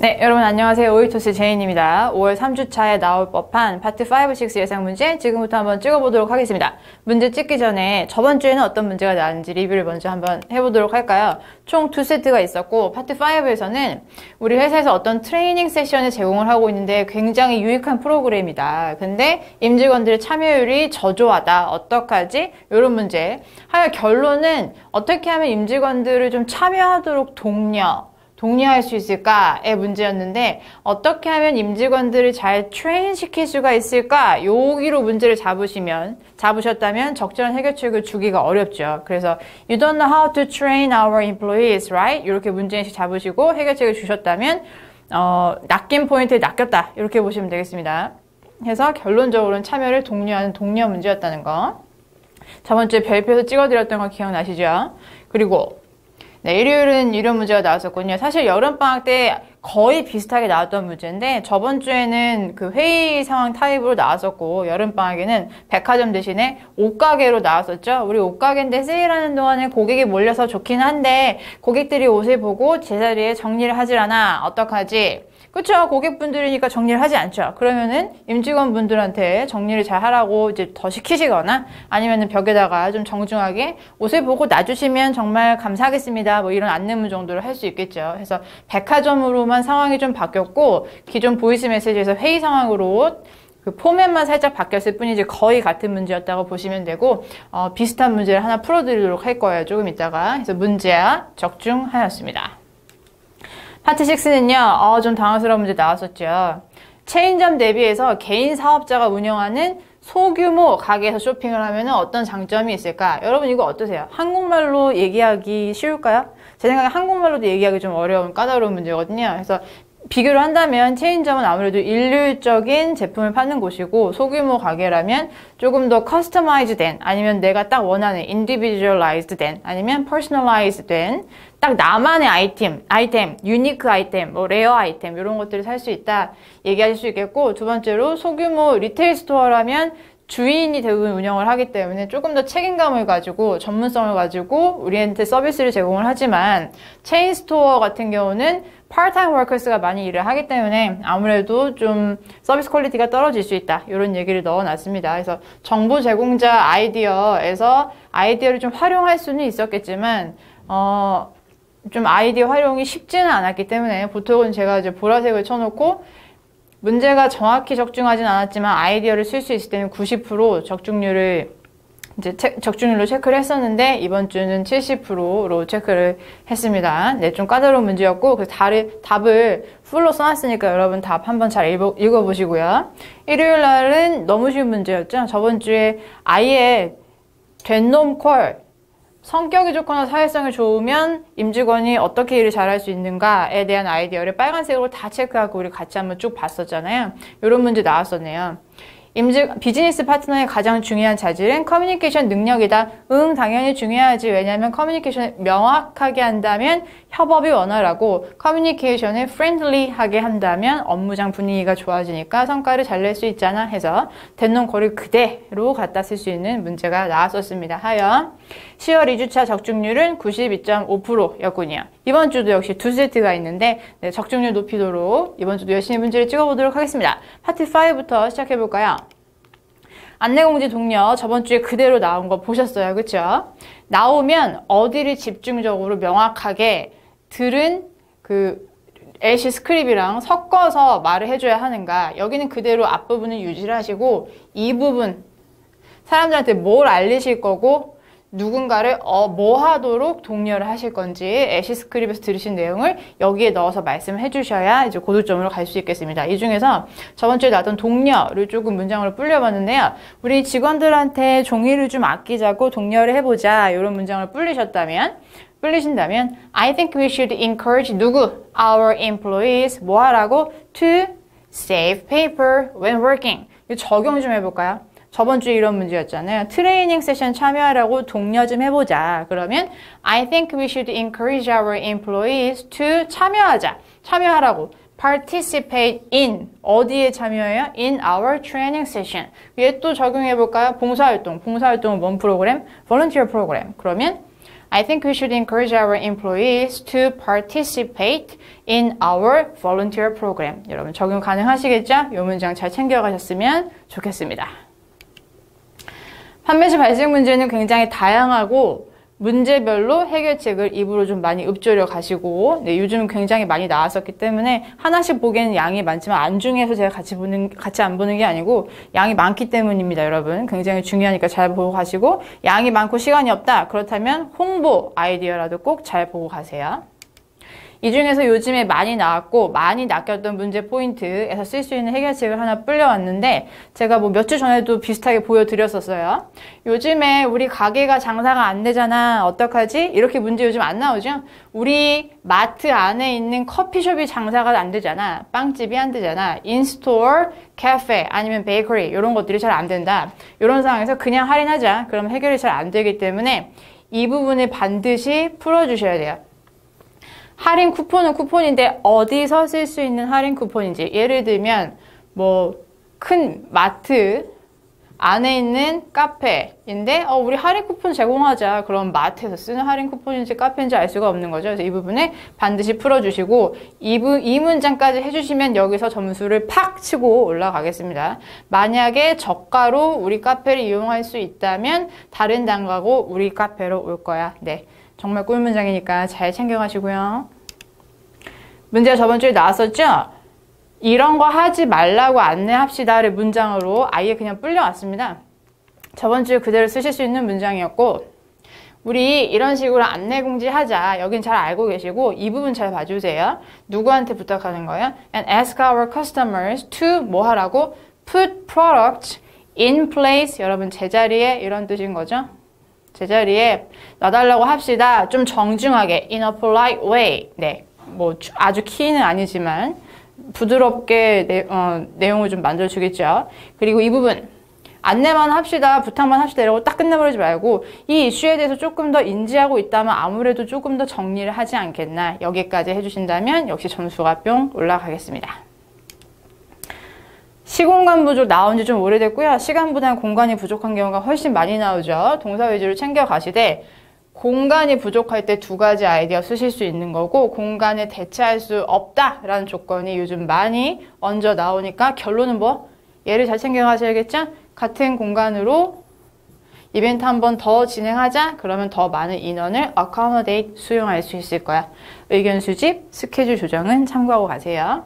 네, 여러분 안녕하세요. 오이토스 제인입니다. 5월 3주차에 나올 법한 파트 5, 6 예상 문제 지금부터 한번 찍어보도록 하겠습니다. 문제 찍기 전에 저번 주에는 어떤 문제가 나왔는지 리뷰를 먼저 한번 해보도록 할까요? 총 두 세트가 있었고 파트 5에서는 우리 회사에서 어떤 트레이닝 세션을 제공을 하고 있는데 굉장히 유익한 프로그램이다. 근데 임직원들의 참여율이 저조하다. 어떡하지? 이런 문제. 하여 결론은 어떻게 하면 임직원들을 좀 참여하도록 독려, 독려할 수 있을까의 문제였는데 어떻게 하면 임직원들을 잘 트레인 시킬 수가 있을까 여기로 문제를 잡으시면 잡으셨다면 적절한 해결책을 주기가 어렵죠. 그래서 you don't know how to train our employees, right? 이렇게 문제인식 잡으시고 해결책을 주셨다면 어, 낚인 포인트를 낚였다 이렇게 보시면 되겠습니다. 해서 결론적으로는 참여를 독려하는 독려 문제였다는 거. 저번 주에 별표에서 찍어드렸던 거 기억나시죠? 그리고 네, 일요일은 이런 문제가 나왔었군요. 사실 여름방학 때 거의 비슷하게 나왔던 문제인데 저번 주에는 그 회의 상황 타입으로 나왔었고 여름방학에는 백화점 대신에 옷가게로 나왔었죠. 우리 옷가게인데 세일하는 동안에 고객이 몰려서 좋긴 한데 고객들이 옷을 보고 제자리에 정리를 하질 않아. 어떡하지? 그렇죠. 고객분들이니까 정리를 하지 않죠. 그러면은 임직원분들한테 정리를 잘 하라고 이제 더 시키시거나 아니면은 벽에다가 좀 정중하게 옷을 보고 놔주시면 정말 감사하겠습니다. 뭐 이런 안내문 정도를 할 수 있겠죠. 그래서 백화점으로만 상황이 좀 바뀌었고 기존 보이스 메시지에서 회의 상황으로 그 포맷만 살짝 바뀌었을 뿐이지 거의 같은 문제였다고 보시면 되고 어, 비슷한 문제를 하나 풀어드리도록 할 거예요. 조금 있다가 그래서 문제야 적중하였습니다. 파트 6는요, 어, 좀 당황스러운 문제 나왔었죠. 체인점 대비해서 개인 사업자가 운영하는 소규모 가게에서 쇼핑을 하면 어떤 장점이 있을까? 여러분 이거 어떠세요? 한국말로 얘기하기 쉬울까요? 제 생각에 한국말로도 얘기하기 좀 어려운 까다로운 문제거든요. 그래서 비교를 한다면 체인점은 아무래도 일률적인 제품을 파는 곳이고 소규모 가게라면 조금 더 커스터마이즈 된 아니면 내가 딱 원하는 인디비주얼라이즈드 된 아니면 퍼스널라이즈 된 딱 나만의 아이템, 아이템, 유니크 아이템, 뭐 레어 아이템 이런 것들을 살 수 있다 얘기하실 수 있겠고 두 번째로 소규모 리테일 스토어라면 주인이 대부분 운영을 하기 때문에 조금 더 책임감을 가지고 전문성을 가지고 우리한테 서비스를 제공을 하지만 체인 스토어 같은 경우는 파트타임 워커스가 많이 일을 하기 때문에 아무래도 좀 서비스 퀄리티가 떨어질 수 있다. 이런 얘기를 넣어놨습니다. 그래서 정보 제공자 아이디어에서 아이디어를 좀 활용할 수는 있었겠지만 어, 좀 아이디어 활용이 쉽지는 않았기 때문에 보통은 제가 이제 보라색을 쳐놓고 문제가 정확히 적중하진 않았지만 아이디어를 쓸 수 있을 때는 90% 적중률을 이제 적중률로 체크를 했었는데 이번 주는 70%로 체크를 했습니다. 네, 좀 까다로운 문제였고 그 답을, 풀로 써놨으니까 여러분 답 한번 잘 읽어, 읽어 보시고요. 일요일 날은 너무 쉬운 문제였죠. 저번 주에 아예 된놈 콜 성격이 좋거나 사회성이 좋으면 임직원이 어떻게 일을 잘할 수 있는가에 대한 아이디어를 빨간색으로 다 체크하고 우리 같이 한번 쭉 봤었잖아요. 이런 문제 나왔었네요. 임직, 비즈니스 파트너의 가장 중요한 자질은 커뮤니케이션 능력이다. 응, 당연히 중요하지. 왜냐하면 커뮤니케이션을 명확하게 한다면 협업이 원활하고 커뮤니케이션을 프렌들리하게 한다면 업무장 분위기가 좋아지니까 성과를 잘 낼 수 있잖아 해서 거를 그대로 갖다 쓸 수 있는 문제가 나왔었습니다. 하여 10월 2주차 적중률은 92.5%였군요. 이번 주도 역시 두 세트가 있는데 네, 적중률 높이도록 이번 주도 열심히 문제를 찍어보도록 하겠습니다. 파트 5부터 시작해볼까요? 안내공지 동료 저번 주에 그대로 나온 거 보셨어요. 그쵸? 나오면 어디를 집중적으로 명확하게 들은 그 애쉬 스크립이랑 섞어서 말을 해줘야 하는가 여기는 그대로 앞부분을 유지를 하시고 이 부분 사람들한테 뭘 알리실 거고 누군가를 어, 뭐 하도록 독려를 하실 건지 애쉬 스크립에서 들으신 내용을 여기에 넣어서 말씀을 해주셔야 이제 고득점으로 갈 수 있겠습니다. 이 중에서 저번 주에 나왔던 독려를 조금 문장으로 불려봤는데요. 우리 직원들한테 종이를 좀 아끼자고 독려를 해보자 이런 문장을 불리셨다면 불리신다면 I think we should encourage 누구? Our employees 뭐 하라고? To save paper when working. 적용 좀 해볼까요? 저번 주에 이런 문제였잖아요. 트레이닝 세션 참여하라고 독려 좀 해보자. 그러면 I think we should encourage our employees to 참여하자. 참여하라고. participate in 어디에 참여해요? in our training session. 위에 또 적용해 볼까요? 봉사활동. 봉사활동은 뭔 프로그램? volunteer 프로그램. 그러면 I think we should encourage our employees to participate in our volunteer program. 여러분 적용 가능하시겠죠? 이 문장 잘 챙겨가셨으면 좋겠습니다. 판매시 발생 문제는 굉장히 다양하고 문제별로 해결책을 입으로 좀 많이 읊조려 가시고 네, 요즘 굉장히 많이 나왔었기 때문에 하나씩 보기에는 양이 많지만 안중에서 제가 같이 보는 같이 안 보는 게 아니고 양이 많기 때문입니다, 여러분. 굉장히 중요하니까 잘 보고 가시고 양이 많고 시간이 없다. 그렇다면 홍보 아이디어라도 꼭 잘 보고 가세요. 이 중에서 요즘에 많이 나왔고 많이 낚였던 문제 포인트에서 쓸 수 있는 해결책을 하나 불려왔는데 제가 뭐 몇 주 전에도 비슷하게 보여드렸었어요. 요즘에 우리 가게가 장사가 안 되잖아. 어떡하지? 이렇게 문제 요즘 안 나오죠? 우리 마트 안에 있는 커피숍이 장사가 안 되잖아. 빵집이 안 되잖아. 인스토어, 카페 아니면 베이커리 이런 것들이 잘 안 된다. 이런 상황에서 그냥 할인하자. 그럼 해결이 잘 안 되기 때문에 이 부분을 반드시 풀어주셔야 돼요. 할인 쿠폰은 쿠폰인데 어디서 쓸 수 있는 할인 쿠폰인지. 예를 들면 뭐 큰 마트 안에 있는 카페인데 어, 우리 할인 쿠폰 제공하자. 그럼 마트에서 쓰는 할인 쿠폰인지 카페인지 알 수가 없는 거죠. 그래서 이 부분에 반드시 풀어주시고 이, 부, 이 문장까지 해주시면 여기서 점수를 팍 치고 올라가겠습니다. 만약에 저가로 우리 카페를 이용할 수 있다면 다른 단가고 우리 카페로 올 거야. 네 정말 꿀 문장이니까 잘 챙겨가시고요. 문제가 저번 주에 나왔었죠? 이런 거 하지 말라고 안내합시다를 문장으로 아예 그냥 불려왔습니다. 저번 주에 그대로 쓰실 수 있는 문장이었고 우리 이런 식으로 안내 공지 하자. 여긴 잘 알고 계시고 이 부분 잘 봐주세요. 누구한테 부탁하는 거예요? And ask our customers to 뭐 하라고? Put products in place. 여러분 제자리에 이런 뜻인 거죠. 제자리에 놔달라고 합시다. 좀 정중하게 in a polite way. 네, 뭐 아주 키는 아니지만 부드럽게 내, 어, 내용을 좀 만들어주겠죠. 그리고 이 부분 안내만 합시다, 부탁만 합시다 이러고 딱 끝내버리지 말고 이 이슈에 대해서 조금 더 인지하고 있다면 아무래도 조금 더 정리를 하지 않겠나 여기까지 해주신다면 역시 점수가 뿅 올라가겠습니다. 시공간 부족 나온 지 좀 오래됐고요. 시간보다는 공간이 부족한 경우가 훨씬 많이 나오죠. 동사 위주로 챙겨 가시되 공간이 부족할 때 두 가지 아이디어 쓰실 수 있는 거고 공간에 대체할 수 없다라는 조건이 요즘 많이 얹어 나오니까 결론은 뭐? 얘를 잘 챙겨 가셔야겠죠? 같은 공간으로 이벤트 한 번 더 진행하자 그러면 더 많은 인원을 accommodate 수용할 수 있을 거야. 의견 수집, 스케줄 조정은 참고하고 가세요.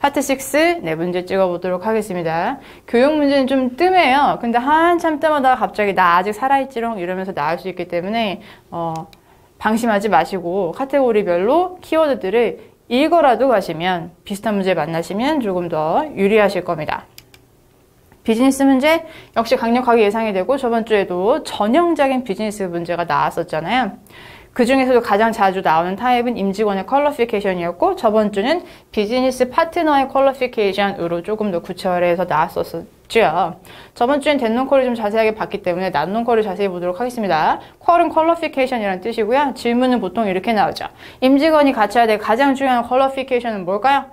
파트 6, 네, 문제 찍어보도록 하겠습니다. 교육 문제는 좀 뜸해요. 근데 한참 때마다 갑자기 나 아직 살아있지롱 이러면서 나올 수 있기 때문에, 어, 방심하지 마시고 카테고리별로 키워드들을 읽어라도 가시면 비슷한 문제 만나시면 조금 더 유리하실 겁니다. 비즈니스 문제 역시 강력하게 예상이 되고 저번 주에도 전형적인 비즈니스 문제가 나왔었잖아요. 그 중에서도 가장 자주 나오는 타입은 임직원의 퀄러피케이션이었고 저번 주는 비즈니스 파트너의 퀄러피케이션으로 조금 더 구체화해서 나왔었죠. 저번 주엔 댄논 퀄을 좀 자세하게 봤기 때문에 난논 퀄을 자세히 보도록 하겠습니다. 퀄은 퀄러피케이션이라는 뜻이고요. 질문은 보통 이렇게 나오죠. 임직원이 갖춰야 될 가장 중요한 퀄러피케이션은 뭘까요?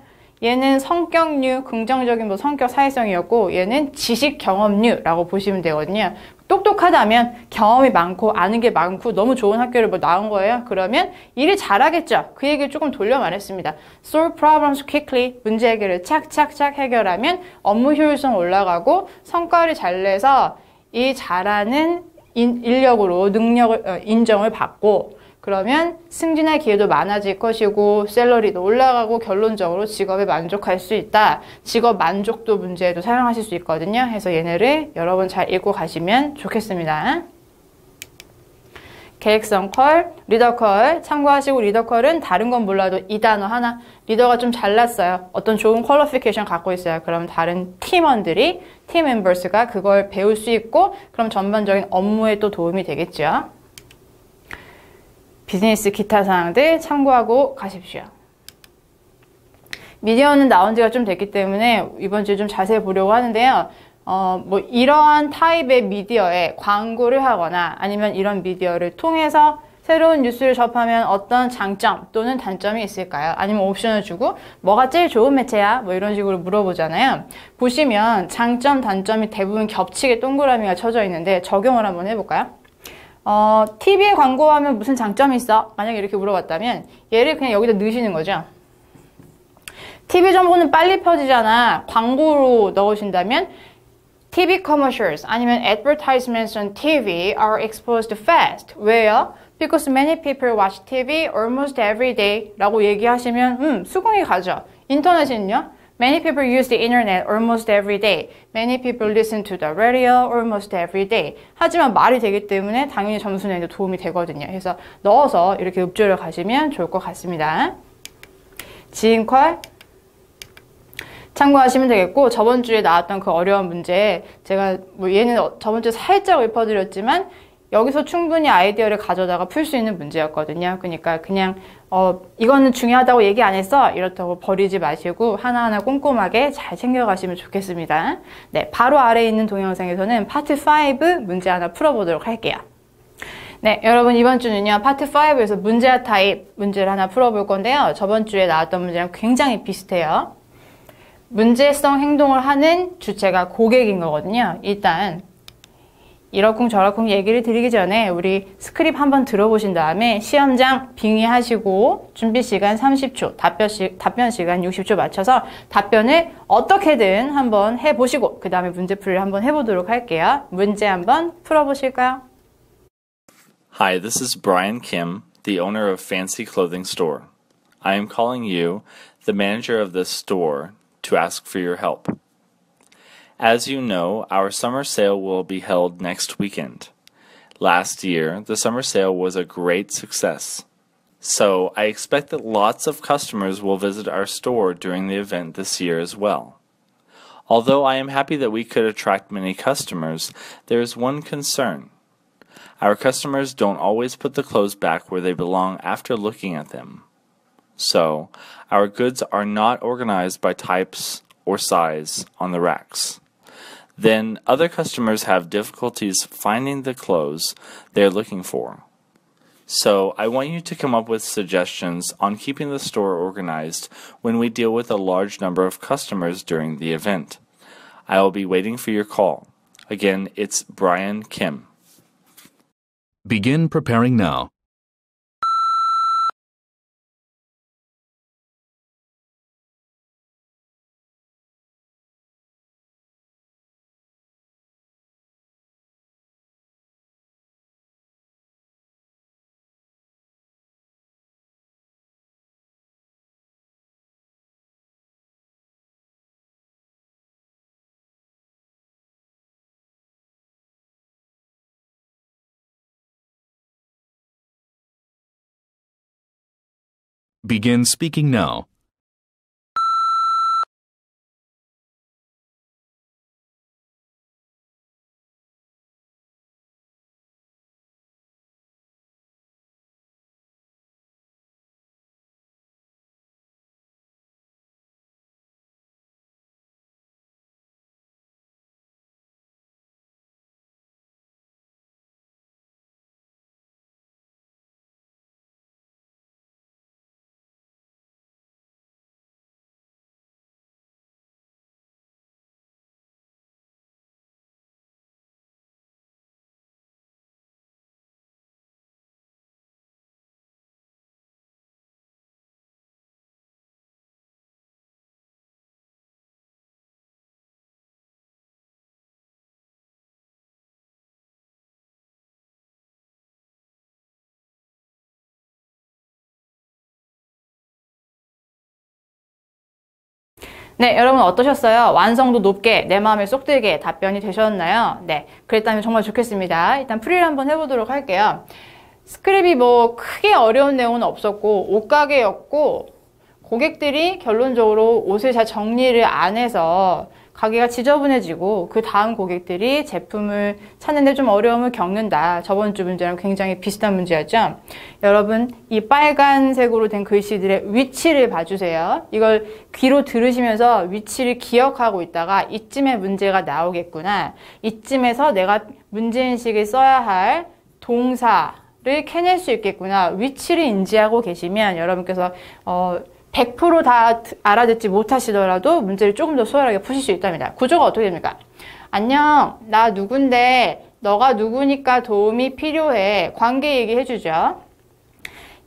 얘는 성격류, 긍정적인 뭐 성격 사회성이었고 얘는 지식 경험류라고 보시면 되거든요. 똑똑하다면 경험이 많고 아는 게 많고 너무 좋은 학교를 뭐 나온 거예요. 그러면 일을 잘하겠죠. 그 얘기를 조금 돌려 말했습니다. Solve problems quickly. 문제 해결을 착착착 해결하면 업무 효율성 올라가고 성과를 잘 내서 이 잘하는 인력으로 능력을 어, 인정을 받고 그러면 승진할 기회도 많아질 것이고 셀러리도 올라가고 결론적으로 직업에 만족할 수 있다. 직업 만족도 문제에도 사용하실 수 있거든요. 해서 얘네를 여러 번잘 읽고 가시면 좋겠습니다. 계획성 컬, 리더 컬 참고하시고 리더 컬은 다른 건 몰라도 이 단어 하나 리더가 좀 잘났어요. 어떤 좋은 퀄러피케이션 갖고 있어요. 그러면 다른 팀원들이 팀 멤버스가 그걸 배울 수 있고 그럼 전반적인 업무에 또 도움이 되겠죠. 비즈니스 기타 사항들 참고하고 가십시오. 미디어는 나온 지가 좀 됐기 때문에 이번 주에 좀 자세히 보려고 하는데요. 어, 뭐, 이러한 타입의 미디어에 광고를 하거나 아니면 이런 미디어를 통해서 새로운 뉴스를 접하면 어떤 장점 또는 단점이 있을까요? 아니면 옵션을 주고 뭐가 제일 좋은 매체야? 뭐 이런 식으로 물어보잖아요. 보시면 장점, 단점이 대부분 겹치게 동그라미가 쳐져 있는데 적용을 한번 해볼까요? 어, TV에 광고하면 무슨 장점이 있어? 만약에 이렇게 물어봤다면 얘를 그냥 여기다 넣으시는 거죠. TV 정보는 빨리 펴지잖아. 광고로 넣으신다면 TV commercials 아니면 advertisements on TV are exposed fast. 왜요? Because many people watch TV almost every day 라고 얘기하시면 음, 수긍이 가죠. 인터넷은요? Many people use the internet almost every day. Many people listen to the radio almost every day. 하지만 말이 되기 때문에 당연히 점수 내는 데 도움이 되거든요. 그래서 넣어서 이렇게 읍조를 가시면 좋을 것 같습니다. 지인컬 참고하시면 되겠고 저번 주에 나왔던 그 어려운 문제 제가 뭐 얘는 저번 주에 살짝 읊어드렸지만 여기서 충분히 아이디어를 가져다가 풀 수 있는 문제였거든요. 그러니까 그냥 어 이거는 중요하다고 얘기 안 했어 이렇다고 버리지 마시고 하나하나 꼼꼼하게 잘 챙겨가시면 좋겠습니다. 네, 바로 아래에 있는 동영상에서는 파트 5 문제 하나 풀어보도록 할게요. 네, 여러분 이번 주는요 파트 5에서 문제와 타입 문제를 하나 풀어볼 건데요. 저번 주에 나왔던 문제랑 굉장히 비슷해요. 문제성 행동을 하는 주체가 고객인 거거든요. 일단 이러쿵 저러쿵 얘기를 드리기 전에 우리 스크립 한번 들어보신 다음에 시험장 빙의하시고 준비 시간 30초, 답변, 시, 답변 시간 60초 맞춰서 답변을 어떻게든 한번 해보시고 그 다음에 문제풀이를 한번 해보도록 할게요. 문제 한번 풀어보실까요? Hi, this is Brian Kim, the owner of Fancy Clothing Store. I am calling you, the manager of this store, to ask for your help. As you know, our summer sale will be held next weekend. Last year, the summer sale was a great success. So, I expect that lots of customers will visit our store during the event this year as well. Although I am happy that we could attract many customers, there is one concern. Our customers don't always put the clothes back where they belong after looking at them. So, our goods are not organized by types or size on the racks then other customers have difficulties finding the clothes they're looking for. So, I want you to come up with suggestions on keeping the store organized when we deal with a large number of customers during the event. I will be waiting for your call. Again, it's Brian Kim. Begin preparing now. Begin speaking now. 네, 여러분 어떠셨어요? 완성도 높게 내 마음에 쏙 들게 답변이 되셨나요? 네, 그랬다면 정말 좋겠습니다. 일단 프리를 한번 해보도록 할게요. 스크립이 뭐 크게 어려운 내용은 없었고 옷가게였고 고객들이 결론적으로 옷을 잘 정리를 안 해서 가게가 지저분해지고 그 다음 고객들이 제품을 찾는데 좀 어려움을 겪는다. 저번 주 문제랑 굉장히 비슷한 문제였죠. 여러분 이 빨간색으로 된 글씨들의 위치를 봐주세요. 이걸 귀로 들으시면서 위치를 기억하고 있다가 이쯤에 문제가 나오겠구나. 이쯤에서 내가 문제인식을 써야 할 동사를 캐낼 수 있겠구나. 위치를 인지하고 계시면 여러분께서 어, 100%다 알아듣지 못하시더라도 문제를 조금 더 수월하게 푸실 수 있답니다. 구조가 어떻게 됩니까? 안녕, 나 누군데 너가 누구니까 도움이 필요해. 관계 얘기해 주죠.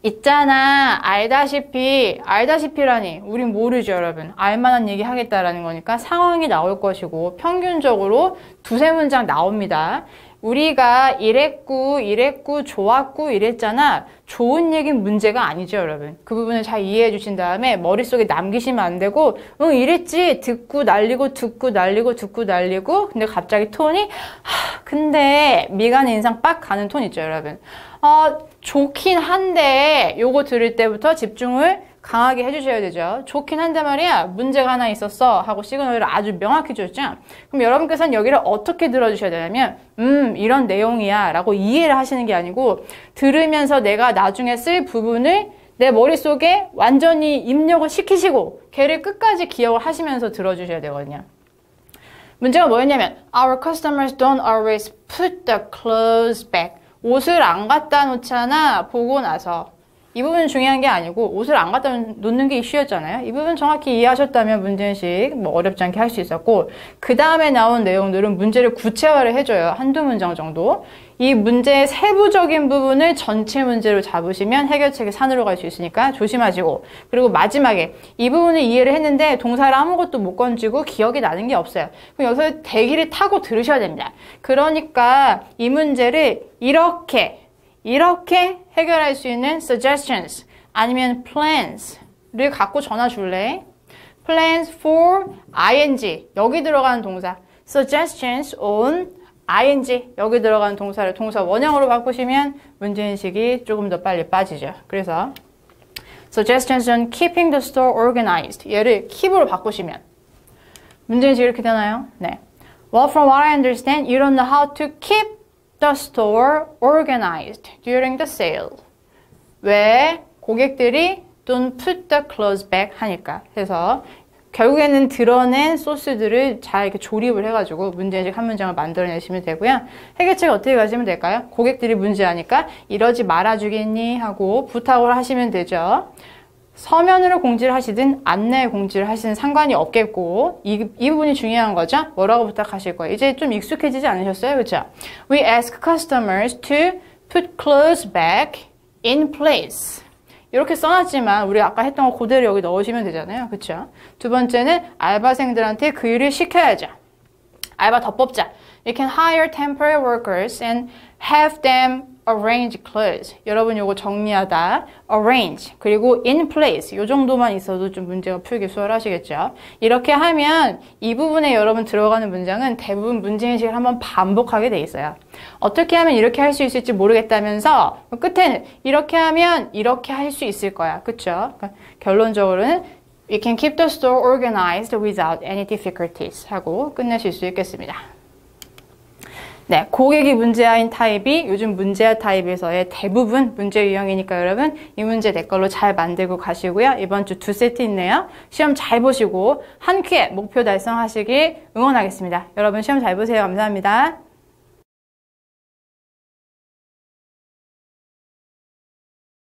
있잖아, 알다시피, 알다시피라니, 우린 모르죠, 여러분. 알만한 얘기 하겠다라는 거니까 상황이 나올 것이고, 평균적으로 두세 문장 나옵니다. 우리가 이랬고, 이랬고, 좋았고, 이랬잖아. 좋은 얘기는 문제가 아니죠, 여러분. 그 부분을 잘 이해해 주신 다음에 머릿속에 남기시면 안 되고, 응, 이랬지. 듣고 날리고, 듣고 날리고, 듣고 날리고. 근데 갑자기 톤이, 하, 근데 미간 인상 빡 가는 톤 있죠, 여러분. 어, 좋긴 한데, 요거 들을 때부터 집중을 강하게 해주셔야 되죠. 좋긴 한데 말이야, 문제가 하나 있었어. 하고 시그널을 아주 명확히 줬죠. 그럼 여러분께서는 여기를 어떻게 들어주셔야 되냐면, 음, 이런 내용이야. 라고 이해를 하시는 게 아니고, 들으면서 내가 나중에 쓸 부분을 내 머릿속에 완전히 입력을 시키시고, 걔를 끝까지 기억을 하시면서 들어주셔야 되거든요. 문제가 뭐였냐면, Our customers don't always put the clothes back. 옷을 안 갖다 놓잖아, 보고 나서. 이 부분은 중요한 게 아니고 옷을 안 갖다 놓는 게 이슈였잖아요. 이 부분 정확히 이해하셨다면 문제인식 뭐 어렵지 않게 할 수 있었고 그 다음에 나온 내용들은 문제를 구체화를 해줘요. 한두 문장 정도. 이 문제의 세부적인 부분을 전체 문제로 잡으시면 해결책이 산으로 갈 수 있으니까 조심하시고 그리고 마지막에 이 부분을 이해를 했는데 동사를 아무것도 못 건지고 기억이 나는 게 없어요. 그럼 여기서 대기를 타고 들으셔야 됩니다. 그러니까 이 문제를 이렇게 이렇게 해결할 수 있는 suggestions 아니면 plans를 갖고 전화 줄래? plans for ing 여기 들어가는 동사 suggestions on ing 여기 들어가는 동사를 동사 원형으로 바꾸시면 문제인식이 조금 더 빨리 빠지죠. 그래서 suggestions on keeping the store organized 얘를 keep으로 바꾸시면 문제인식 이렇게 되나요? 네. Well, from what I understand, you don't know how to keep the store organized during the sale. 왜 고객들이 don't put the clothes back 하니까. 그래서 결국에는 드러낸 소스들을 잘 이렇게 조립을 해가지고 문제인식 한 문장을 만들어내시면 되고요. 해결책 어떻게 가시면 될까요? 고객들이 문제하니까 이러지 말아주겠니? 하고 부탁을 하시면 되죠. 서면으로 공지를 하시든 안내 공지를 하시든 상관이 없겠고 이, 이 부분이 중요한 거죠. 뭐라고 부탁하실 거예요? 이제 좀 익숙해지지 않으셨어요? 그렇죠? We ask customers to put clothes back in place. 이렇게 써놨지만 우리 아까 했던 거 그대로 여기 넣으시면 되잖아요. 그렇죠? 두 번째는 알바생들한테 그 일을 시켜야죠. 알바 더 뽑자. You can hire temporary workers and have them arrange clothes. 여러분 요거 정리하다. arrange. 그리고 in place. 요 정도만 있어도 좀 문제가 풀기 수월하시겠죠. 이렇게 하면 이 부분에 여러분 들어가는 문장은 대부분 문제인식을 한번 반복하게 돼 있어요. 어떻게 하면 이렇게 할 수 있을지 모르겠다면서 끝에는 이렇게 하면 이렇게 할 수 있을 거야. 그쵸? 그러니까 결론적으로는 You can keep the store organized without any difficulties 하고 끝내실 수 있겠습니다. 네, 고객이 문제아인 타입이 요즘 문제아 타입에서의 대부분 문제 유형이니까 여러분 이 문제 내 걸로 잘 만들고 가시고요. 이번 주 두 세트 있네요. 시험 잘 보시고 한 큐에 목표 달성하시길 응원하겠습니다. 여러분 시험 잘 보세요. 감사합니다.